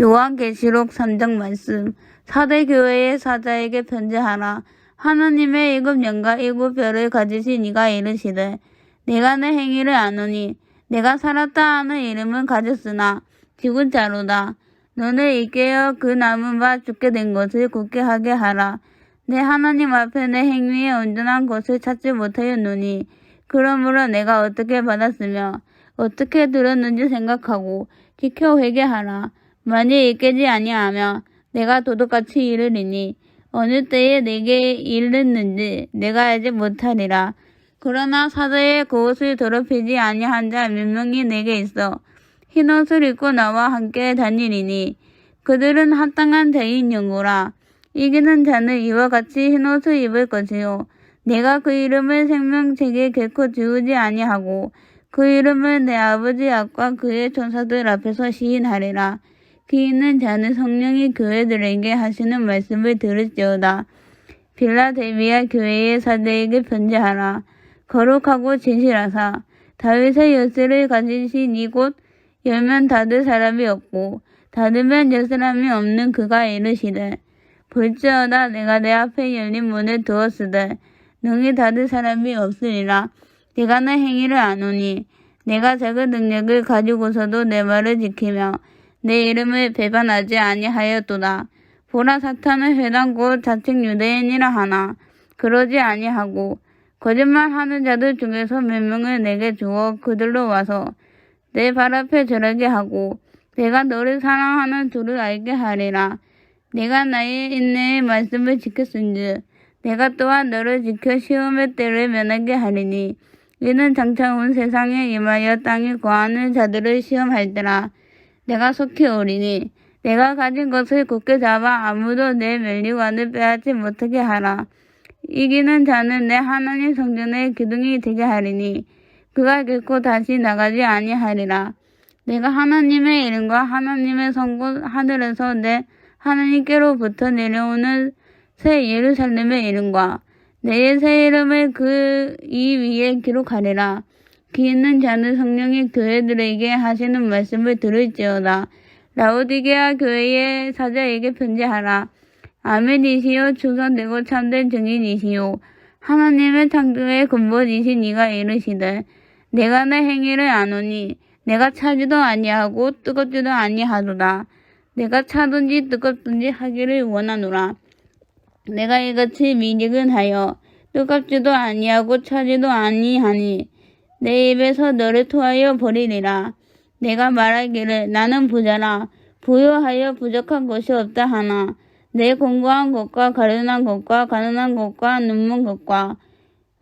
요한계시록 3장 말씀 사대 교회의 사자에게 편지하라. 하나님의 일곱 영과 일곱 별을 가지신 이가 이르시되 내가 내 행위를 아노니 내가 살았다 하는 이름은 가졌으나 죽은 자로다. 너를 일깨어 그 남은 바 죽게 된 것을 굳게 하게 하라. 내 하나님 앞에 내 행위의 온전한 것을 찾지 못하였노니 그러므로 내가 어떻게 받았으며 어떻게 들었는지 생각하고 지켜 회개하라. 만일 일깨지 아니하며 내가 도둑같이 이르리니 어느 때에 내게 이르는지 내가 알지 못하리라. 그러나 사자의 그옷을 더럽히지 아니한 자 몇 명이 내게 있어 흰옷을 입고 나와 함께 다니리니 그들은 합당한 대인 연고라. 이기는 자는 이와 같이 흰옷을 입을 것이요. 내가 그 이름을 생명책에 결코 지우지 아니하고 그 이름을 내 아버지 앞과 그의 천사들 앞에서 시인하리라. 귀 있는 자는 성령이 교회들에게 하시는 말씀을 들을지어다. 빌라델비아 교회의 사대에게 편지하라. 거룩하고 진실하사 다윗의 열쇠를 가지신 이곳 열면 닫을 사람이 없고 닫으면 열 사람이 없는 그가 이르시되 볼지어다 내가 내 앞에 열린 문을 두었으되 능히 닫을 사람이 없으리라. 내가 내 행위를 아노니 내가 작은 능력을 가지고서도 내 말을 지키며 내 이름을 배반하지 아니하였도다. 보라 사탄은 회당 곧 자칭 유대인이라 하나 그러지 아니하고 거짓말하는 자들 중에서 몇 명을 내게 주어 그들로 와서 내 발 앞에 절하게 하고 내가 너를 사랑하는 줄을 알게 하리라. 내가 나의 인내의 말씀을 지켰은즉 내가 또한 너를 지켜 시험의 때를 면하게 하리니 이는 장차 온 세상에 임하여 땅에 거하는 자들을 시험할 때라. 내가 속히 오리니 내가 가진 것을 굳게 잡아 아무도 내 멸류관을 빼앗지 못하게 하라. 이기는 자는 내 하나님 성전의 기둥이 되게 하리니 그가 결코 다시 나가지 아니하리라. 내가 하나님의 이름과 하나님의 성곳 하늘에서 내 하나님께로부터 내려오는 새 예루살렘의 이름과 내 새 이름을 그 이 위에 기록하리라. 귀 있는 자는 성령이 교회들에게 하시는 말씀을 들을지어다. 라오디게아 교회의 사자에게 편지하라. 아멘이시요 주선되고 참된 증인이시요 하나님의 창조의 근본이신 이가 이르시되 내가 내 행위를 아노니 내가 차지도 아니하고 뜨겁지도 아니하도다. 내가 차든지 뜨겁든지 하기를 원하노라. 내가 이같이 미지근하여 뜨겁지도 아니하고 차지도 아니하니 내 입에서 너를 토하여 버리리라. 내가 말하기를 나는 부자라 부유하여 부족한 것이 없다 하나 내 공고한 것과 가련한 것과 가난한 것과 눈먼 것과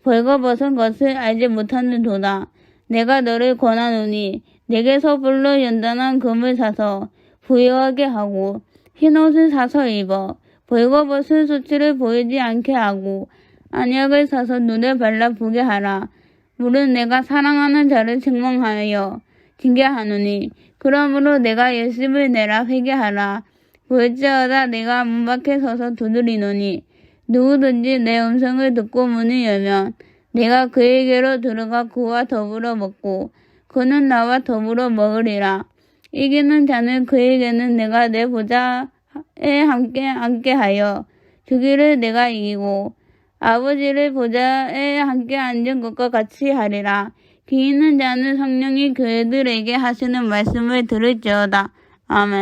벌거벗은 것을 알지 못하는 도다. 내가 너를 권하노니 내게서 불로 연단한 금을 사서 부유하게 하고 흰옷을 사서 입어 벌거벗은 수치를 보이지 않게 하고 안약을 사서 눈에 발라 보게 하라. 물은 내가 사랑하는 자를 책망하여 징계하노니 그러므로 내가 열심을 내라 회개하라. 볼지어다 내가 문 밖에 서서 두드리노니 누구든지 내 음성을 듣고 문을 열면 내가 그에게로 들어가 그와 더불어 먹고 그는 나와 더불어 먹으리라. 이기는 자는 그에게는 내가 내 보좌에 함께 앉게 하여 주기를 내가 이기고 아버지를 보좌에 함께 앉은 것과 같이 하리라. 귀 있는 자는 성령이 그들에게 하시는 말씀을 들을지어다. 아멘.